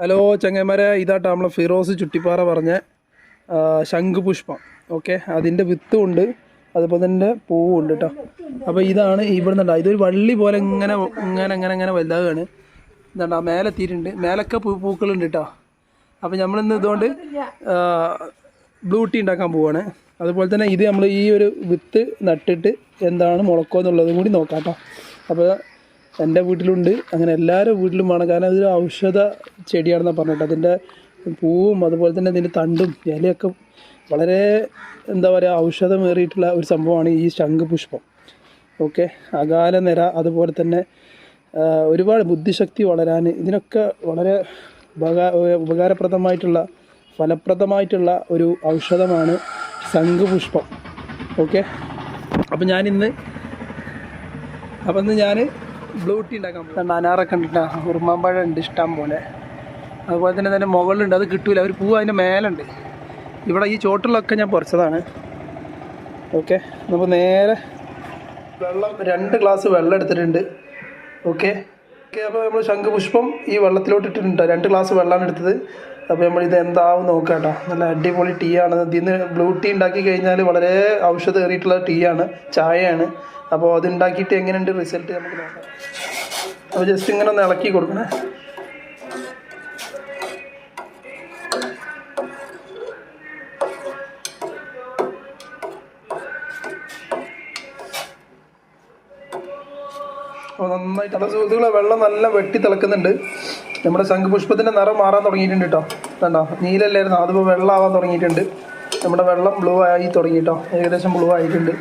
Hello ചങ്ങന്മാരെ ഇതാട്ടോ നമ്മളെ ഫിറോസ് ചുട്ടിപ്പാറ പറഞ്ഞ ശംഖുപുഷ്പം. ഓക്കെ അതിന്റെ വിത്തും ഉണ്ട്. അതുപോലെ തന്നെ പൂവും ഉണ്ട് കേട്ടോ അപ്പോൾ ഇതാണ് ഇവിടെ നിന്നുണ്ടോ ഇതൊരു വള്ളി പോലെ ഇങ്ങനെ ഇങ്ങനെ ഇങ്ങനെ ഇങ്ങനെ വലുതാവുകയാണ് എന്താ മേലെ തീരുണ്ട് മേലൊക്കെ പൂ പൂക്കളുണ്ട് കേട്ടോ അപ്പോൾ നമ്മളിന്ന് ഇതുകൊണ്ട് ബ്ലൂ ടീ ഉണ്ടാക്കാൻ പോവാണ്. അതുപോലെ തന്നെ ഇത് നമ്മൾ ഈ ഒരു വിത്ത് നട്ടിട്ട് എന്താണ് മുളക്കോ എന്നുള്ളതും കൂടി നോക്കാം കേട്ടോ അപ്പോൾ എന്റെ വീട്ടിലുണ്ട്. അങ്ങനെ എല്ലാവരുടെ വീട്ടിലും വേണം. കാരണം അതൊരു ഔഷധ ചെടിയാണെന്നാണ് പറഞ്ഞിട്ട്. അതിന്റെ പൂവും അതുപോലെ തന്നെ അതിന്റെ തണ്ടും ഇലയൊക്കെ വളരെ എന്താ പറയുക ഔഷധമേറിയിട്ടുള്ള ഒരു സംഭവമാണ് ഈ ശംഖുപുഷ്പം. ഓക്കെ? അകാല നിര അതുപോലെ തന്നെ ഒരുപാട് ബുദ്ധിശക്തി വളരാൻ ഇതിനൊക്കെ വളരെ ഉപകാ ഉപകാരപ്രദമായിട്ടുള്ള ഫലപ്രദമായിട്ടുള്ള ഒരു ഔഷധമാണ് ശംഖുപുഷ്പം. ഓക്കെ? അപ്പം ഞാനിന്ന് അപ്പം ഇന്ന് ഞാൻ ബ്ലൂ ടീ ഉണ്ടാക്കാൻ പോകും അനാറൊക്കെ ഉണ്ട് ഉറുമാമ്പഴം ഉണ്ട് ഇഷ്ടം പോലെ. അതുപോലെ തന്നെ അതിന്റെ മുകളിലുണ്ട്. അത് കിട്ടൂല. ഒരു പൂവ് അതിന്റെ മേലുണ്ട്. ഇവിടെ ഈ ചോട്ടിലൊക്കെ ഞാൻ പറിച്ചതാണ്. ഓക്കെ. നമുക്ക് നേരെ വെള്ളം. രണ്ട് ഗ്ലാസ് വെള്ളം എടുത്തിട്ടുണ്ട്. ഓക്കെ. ഓക്കെ അപ്പോൾ നമ്മൾ ശംഖുപുഷ്പം ഈ വെള്ളത്തിലോട്ട് ഇട്ടിട്ടുണ്ട്. രണ്ട് ഗ്ലാസ് വെള്ളമാണ് എടുത്തത്. അപ്പോൾ നമ്മൾ ഇത് എന്താവും നോക്കാം കേട്ടോ നല്ല അടിപൊളി ടീ ആണ്. ഇതിൽ നിന്ന് ബ്ലൂ ടീ ഉണ്ടാക്കി കഴിഞ്ഞാൽ വളരെ ഔഷധം ഏറിയിട്ടുള്ള ടീ ആണ്. ചായയാണ്. അപ്പോൾ അത് ഉണ്ടാക്കിയിട്ട് എങ്ങനെയുണ്ട് റിസൾട്ട് നമുക്ക് നോക്കാം. അപ്പോൾ ജസ്റ്റ് ഇങ്ങനെ ഒന്ന് ഇളക്കി കൊടുക്കണേ. അപ്പോൾ നന്നായിട്ട് അല്ല സുഹൃത്തുക്കളെ വെള്ളം നല്ല വെട്ടി തിളക്കുന്നുണ്ട്. നമ്മുടെ ശംഖുപുഷ്പത്തിന്റെ നിറം മാറാൻ തുടങ്ങിയിട്ടുണ്ട് കേട്ടോ കണ്ടോ? നീലല്ലായിരുന്നു. അതിപ്പോൾ വെള്ളമാവാൻ തുടങ്ങിയിട്ടുണ്ട്. നമ്മുടെ വെള്ളം ബ്ലൂ ആയി തുടങ്ങി കേട്ടോ ഏകദേശം ബ്ലൂ ആയിട്ടുണ്ട്.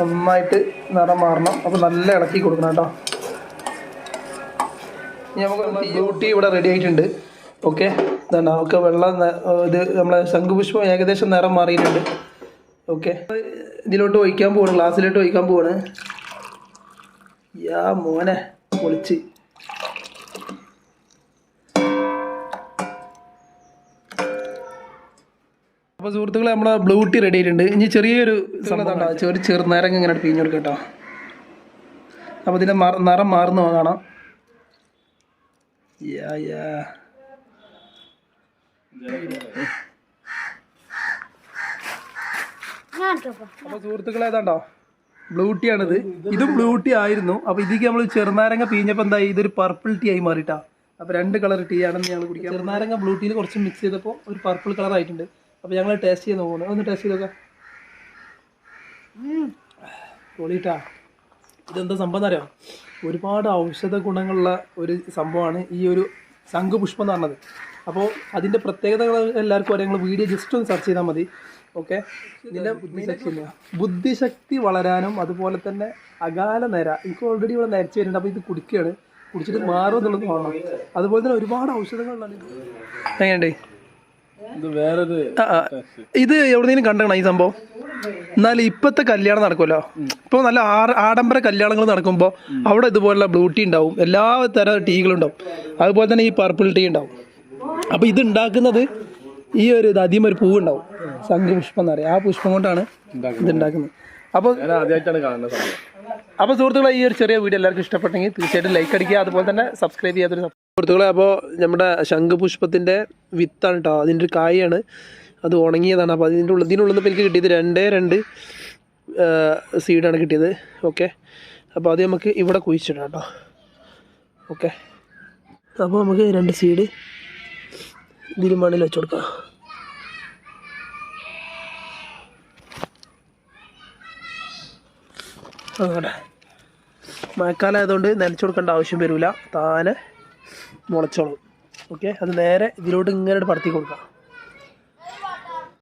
നന്നായിട്ട് നിറം മാറണം. അപ്പോൾ നല്ല ഇളക്കി കൊടുക്കണം കേട്ടോ. നമുക്ക് ബ്യൂട്ടി ഇവിടെ റെഡി ആയിട്ടുണ്ട്. ഓക്കെ ഇതാണ് നമുക്ക് വെള്ളം ഇത് നമ്മളെ ശംഖുപുഷ്പം ഏകദേശം നിറം മാറിയിട്ടുണ്ട്. ഓക്കെ ഇതിലോട്ട് ഒഴിക്കാൻ പോവാണ്. ഗ്ലാസ്സിലോട്ട് ഒഴിക്കാൻ പോവാണ്. യാ മോനെ പൊളിച്ച്. അപ്പോൾ സുഹൃത്തുക്കളെ നമ്മളെ ബ്ലൂ ടീ റെഡി ആയിട്ടുണ്ട്. ഇനി ചെറിയൊരു സംഭവം ഒരു ചെറുനേരം ഇങ്ങനെ പിഞ്ഞു കൊടുക്കാം കേട്ടോ. അപ്പോൾ ഇതിന്റെ മറ- നിറം മാറുന്ന കാണാം. യാ യാ അപ്പോൾ സുഹൃത്തുക്കളെ ഏതാണ്ടോ ബ്ലൂ ടീ ആണിത്. ഇതും ബ്ലൂ ടീ ആയിരുന്നു. അപ്പോൾ ഇതിലേക്ക് നമ്മൾ ചെറുനാരങ്ങ പിഴിഞ്ഞപ്പോൾ എന്തായി? ഇതൊരു പർപ്പിൾ ടീ ആയി മാറിയിട്ടാ അപ്പോൾ രണ്ട് കളർ ടീ ആണെന്ന് ഞങ്ങൾ കുടിക്കാം ചെറുനാരങ്ങ ബ്ലൂ ടീയിൽ കുറച്ച് മിക്സ് ചെയ്തപ്പോൾ ഒരു പർപ്പിൾ കളർ ആയിട്ടുണ്ട്. അപ്പോൾ ഞങ്ങൾ ടേസ്റ്റ് ചെയ്ത് നോക്കണം ഒന്ന് ടേസ്റ്റ് ചെയ്ത് നോക്കാം. പൊളിയിട്ടാ. ഇതെന്താ സംഭവം എന്ന് അറിയാം? ഒരുപാട് ഔഷധ ഗുണങ്ങളുള്ള ഒരു സംഭവമാണ് ഈ ഒരു ശംഖുപുഷ്പം എന്ന് പറഞ്ഞത്. അപ്പോൾ അതിന്റെ പ്രത്യേകതകൾ എല്ലാവർക്കും അറിയാം. നിങ്ങൾ വീഡിയോ ജസ്റ്റ് ഒന്ന് സെർച്ച് ചെയ്താൽ മതി. ഓക്കെ ഇതിന്റെ ബുദ്ധിശക്തി ബുദ്ധിശക്തി വളരാനും അതുപോലെ തന്നെ അകാല നിര. എനിക്ക് ഓൾറെഡി ഇവിടെ നേരച്ച് വരുന്നുണ്ട് അപ്പോൾ ഇത് കുടിക്കുകയാണ്. കുടിച്ചിട്ട് മാറുമെന്നുള്ളത് കാണണം. അതുപോലെ തന്നെ ഒരുപാട് ഔഷധങ്ങളുണ്ട്. എങ്ങനെയുണ്ട്? ഇത് എവിടെയെങ്കിലും കണ്ടണം ഈ സംഭവം? എന്നാൽ ഇപ്പോഴത്തെ കല്യാണം നടക്കുമല്ലോ. ഇപ്പോൾ നല്ല ആഡംബര കല്യാണങ്ങൾ നടക്കുമ്പോൾ അവിടെ ഇതുപോലുള്ള ബ്ലൂ ടീ ഉണ്ടാവും. എല്ലാ തരം ടീകളും ഉണ്ടാവും. അതുപോലെ തന്നെ ഈ പർപ്പിൾ ടീ ഉണ്ടാവും. അപ്പോൾ ഇത് ഉണ്ടാക്കുന്നത് ഈ ഒരു ഇത് ആദ്യം ഒരു പൂവ് ഉണ്ടാവും സംഘപുഷ്പം എന്ന് പറയാം. ആ പുഷ്പം കൊണ്ടാണ് ഇത് ഉണ്ടാക്കുന്നത്. അപ്പോൾ അപ്പൊ അപ്പോൾ സുഹൃത്തുക്കളെ ഈ ഒരു ചെറിയ വീഡിയോ എല്ലാവർക്കും ഇഷ്ടപ്പെട്ടെങ്കിൽ തീർച്ചയായിട്ടും ലൈക്ക് അടിക്കുക. അതുപോലെ തന്നെ സബ്സ്ക്രൈബ് ചെയ്യാത്തൊരു സുഹൃത്തുക്കളെ അപ്പോൾ നമ്മുടെ ശംഖുപുഷ്പത്തിന്റെ വിത്താണ് കേട്ടോ അതിന്റെ ഒരു കായാണ്. അത് ഉണങ്ങിയതാണ്. അപ്പോൾ അതിന്റെ ഉള്ളിൽ ഇതിനുള്ളിൽ നിന്ന് എനിക്ക് കിട്ടിയത് രണ്ടേ രണ്ട് സീഡാണ് കിട്ടിയത്. ഓക്കെ അപ്പോൾ അത് നമുക്ക് ഇവിടെ കുഴിച്ചിടാം കേട്ടോ ഓക്കെ അപ്പോൾ നമുക്ക് രണ്ട് സീഡ് ഇതിൽ മണ്ണിൽ വെച്ച് കൊടുക്കാം. അങ്ങനെ മഴക്കാലം ആയതുകൊണ്ട് നനച്ചു കൊടുക്കേണ്ട ആവശ്യം വരില്ല താനെ മുളച്ചോളും. ഓക്കെ അത് നേരെ ഇതിലോട്ട് ഇങ്ങനെ പടത്തി കൊടുക്കാം.